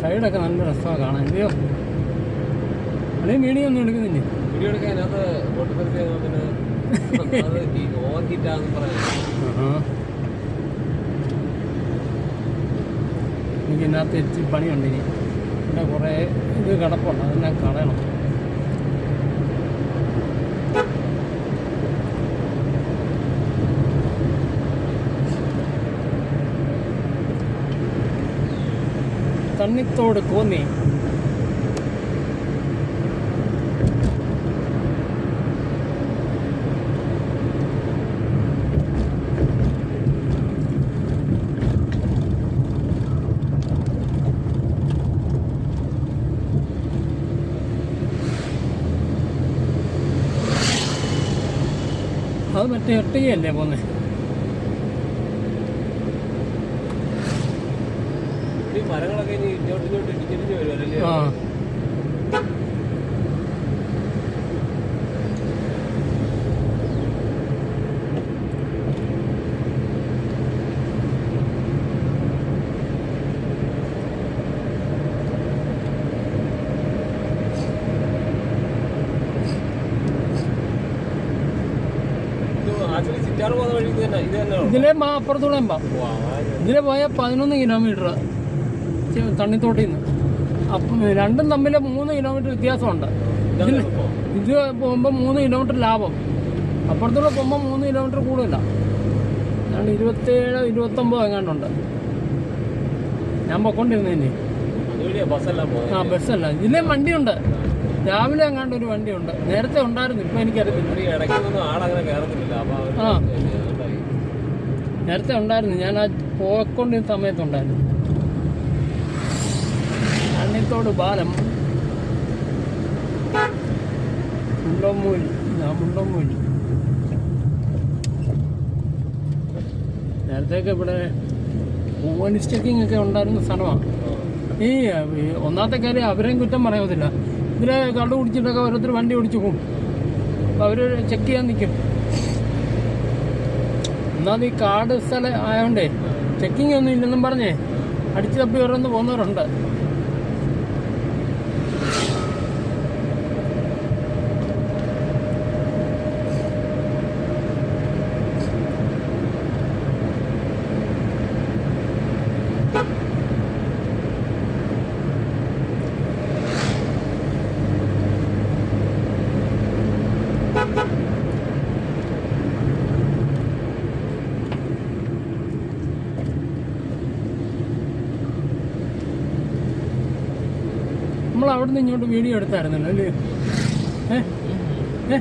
സൈഡൊക്കെ നല്ല രസമാണ് കാണാൻ. അല്ലയോ? അല്ലെങ്കിൽ വീഡിയോ ഒന്നും എടുക്കുന്നില്ലേ? വീഡിയോ എടുക്കാൻ. എനിക്ക് ഇതിനകത്ത് എത്തി പണിയുണ്ട് ഇനി. പിന്നെ കുറേ ഇത് കിടപ്പുണ്ട് അതെല്ലാം കളയണം. തണ്ണിത്തോട് കോന്നി അത് മറ്റേ എട്ടിയല്ലേ പോന്നെ ഈ മരങ്ങളൊക്കെ ഇനി ഇങ്ങോട്ട് ഇങ്ങോട്ട് ഇടിച്ചിടിച്ച് വരുമല്ലേ ആ. ഇതിലെ മാ ഇതിലെ പോയാൽ പതിനൊന്ന് കിലോമീറ്റർ തണ്ണിത്തോട്ടിൽ നിന്ന്. അപ്പം രണ്ടും തമ്മിൽ മൂന്ന് കിലോമീറ്റർ വ്യത്യാസമുണ്ട്. ഇതിൽ ഇത് പോകുമ്പോൾ മൂന്ന് കിലോമീറ്റർ ലാഭം. അപ്പുറത്തൂടെ പോകുമ്പോൾ മൂന്ന് കിലോമീറ്റർ കൂടുതല. ഏതാണ്ട് ഇരുപത്തേഴ് ഇരുപത്തൊമ്പത് എങ്ങാണ്ടുണ്ട്. ഞാൻ ബസ്സെല്ലാം ആ ബസ്സല്ല. ഇതിലേം വണ്ടിയുണ്ട്. രാവിലെ എങ്ങാണ്ട് ഒരു വണ്ടിയുണ്ട്. നേരത്തെ ഉണ്ടായിരുന്നു ഇപ്പം എനിക്കറിയത്തില്ല. ആ. നേരത്തെ ഉണ്ടായിരുന്നു. ഞാൻ ആ പോയിക്കൊണ്ടിരുന്ന സമയത്തുണ്ടായിരുന്നു അണ്ണിത്തോട് പാലം മുണ്ടമ്മൂലി. ഞാൻ മുണ്ടമ്മൂലി. നേരത്തെയൊക്കെ ഇവിടെ പൂവണി ചെക്കിംഗ് ഒക്കെ ഉണ്ടായിരുന്ന സ്ഥലമാണ്. ഈ ഒന്നാമത്തെ കാര്യം അവരെയും കുറ്റം പറയുന്നില്ല ഇതിലെ കള്ളു കുടിച്ചിട്ടൊക്കെ ഓരോരുത്തർ വണ്ടി ഓടിച്ചു പോകും അപ്പോൾ അവർ ചെക്ക് ചെയ്യാൻ നിൽക്കും എന്നാൽ ഈ കാട് സ്ഥലം ആയതുകൊണ്ടേ ചെക്കിംഗ് ഒന്നും ഇല്ലെന്നും പറഞ്ഞേ. അടിച്ചു തപ്പി ഓരോന്ന് പോകുന്നവരുണ്ട്. നമ്മൾ അവിടെ ഇങ്ങോട്ട് വീഡിയോ എടുത്തായിരുന്നല്ലോ അല്ലേ? ഏ? ഏ?